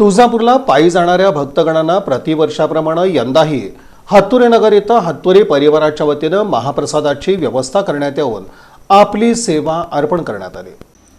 तुळजापूरला पायी जाणाऱ्या भक्तगणांना प्रतिवर्षाप्रमाणे यंदाही हत्तुरे नगर इथं हत्तुरे परिवाराच्या वतीनं महाप्रसादाची व्यवस्था करण्यात येऊन आपली सेवा अर्पण करण्यात आली.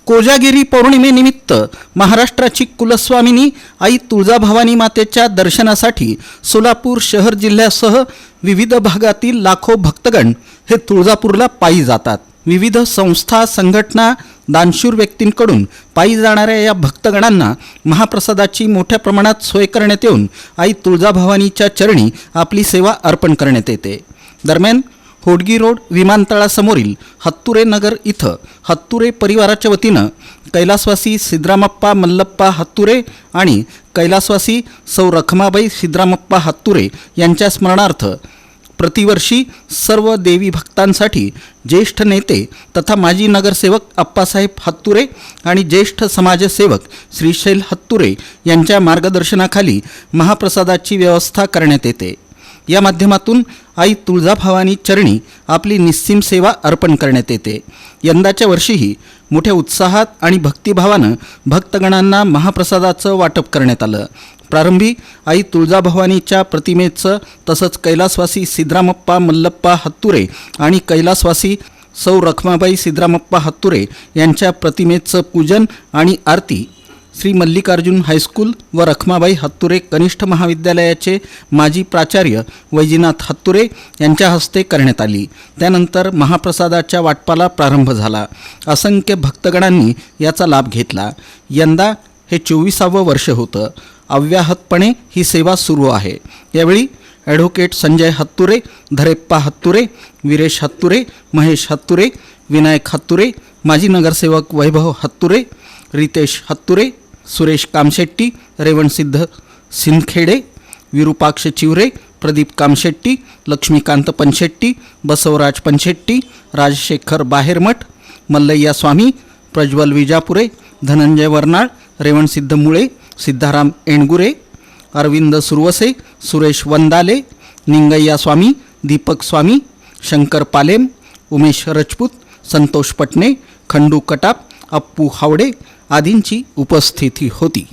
कोजागिरी पौर्णिमेनिमित्त महाराष्ट्राची कुलस्वामिनी आई तुळजाभवानी मातेच्या दर्शनासाठी सोलापूर शहर जिल्ह्यासह विविध भागातील लाखो भक्तगण हे तुळजापूरला पायी जातात. विविध संस्था संघटना दानशूर व्यक्तींकडून पायी जाणाऱ्या या भक्तगणांना महाप्रसादाची मोठ्या प्रमाणात सोय करण्यात येऊन आई तुळजाभवानीच्या चरणी आपली सेवा अर्पण करण्यात येते. दरम्यान होडगी रोड विमानतळासमोरील हत्तुरे नगर इथं हत्तुरे परिवाराच्या वतीनं कैलासवासी सिद्रामप्पा मल्लप्पा हत्तुरे आणि कैलासवासी सौ रखमाबाई सिद्रामप्पा हत्तुरे यांच्या स्मरणार्थ प्रतिवर्षी सर्व देवी भक्तांसाठी ज्येष्ठ नेते तथा माजी नगरसेवक अप्पासाहेब हत्तुरे आणि ज्येष्ठ समाजसेवक श्रीशैल हत्तुरे यांच्या मार्गदर्शनाखाली महाप्रसादाची व्यवस्था करण्यात येते. या माध्यमातून आई तुळजाभवानी चरणी आपली निस्सीम सेवा अर्पण करण्यात येते. यंदाच्या वर्षीही मोठ्या उत्साहात आणि भक्तिभावानं भक्तगणांना महाप्रसादाचं वाटप करण्यात आलं. प्रारंभी आई तुळजाभवानीच्या प्रतिमेचं तसंच कैलासवासी सिद्रामप्पा मल्लप्पा हत्तुरे आणि कैलासवासी सौ रखमाबाई सिद्रामप्पा हत्तुरे यांच्या प्रतिमेचं पूजन आणि आरती श्री मल्लिकार्जुन हायस्कूल व रखमाबाई हत्तुरे कनिष्ठ महाविद्यालयाचे माजी प्राचार्य वैजीनाथ हत्तुरे यांच्या हस्ते करण्यात आली. त्यानंतर महाप्रसादाच्या वाटपाला प्रारंभ झाला. असंख्य भक्तगणांनी याचा लाभ घेतला. यंदा हे चोवीसावं वर्ष होतं. अव्याहतपणे ही सेवा सुरू आहे. यावेळी ॲडव्होकेट संजय हत्तुरे धरेप्पा हत्तुरे वीरेश हत्तुरे महेश हत्तुरे विनायक हत्तुरे माजी नगरसेवक वैभव हत्तुरे रितेश हत्तुरे सुरेश कामशेट्टी रेवणसिद्ध सिंदखेडे विरूपाक्ष चिवरे प्रदीप कामशेट्टी लक्ष्मीकांत पनशेट्टी बसवराज पनशेट्टी राजशेखर बाहेरमठ मल्लय्या स्वामी प्रज्वल विजापुरे धनंजय वर्नाळ रेवणसिद्ध मुळे सिद्धाराम एणगुरे अरविंद सुरवसे सुरेश वंदाले निंगय्या स्वामी दीपक स्वामी शंकर पालेम उमेश रजपूत संतोष पटणे खंडू कटाप अप्पू हावडे आदींची उपस्थिती होती.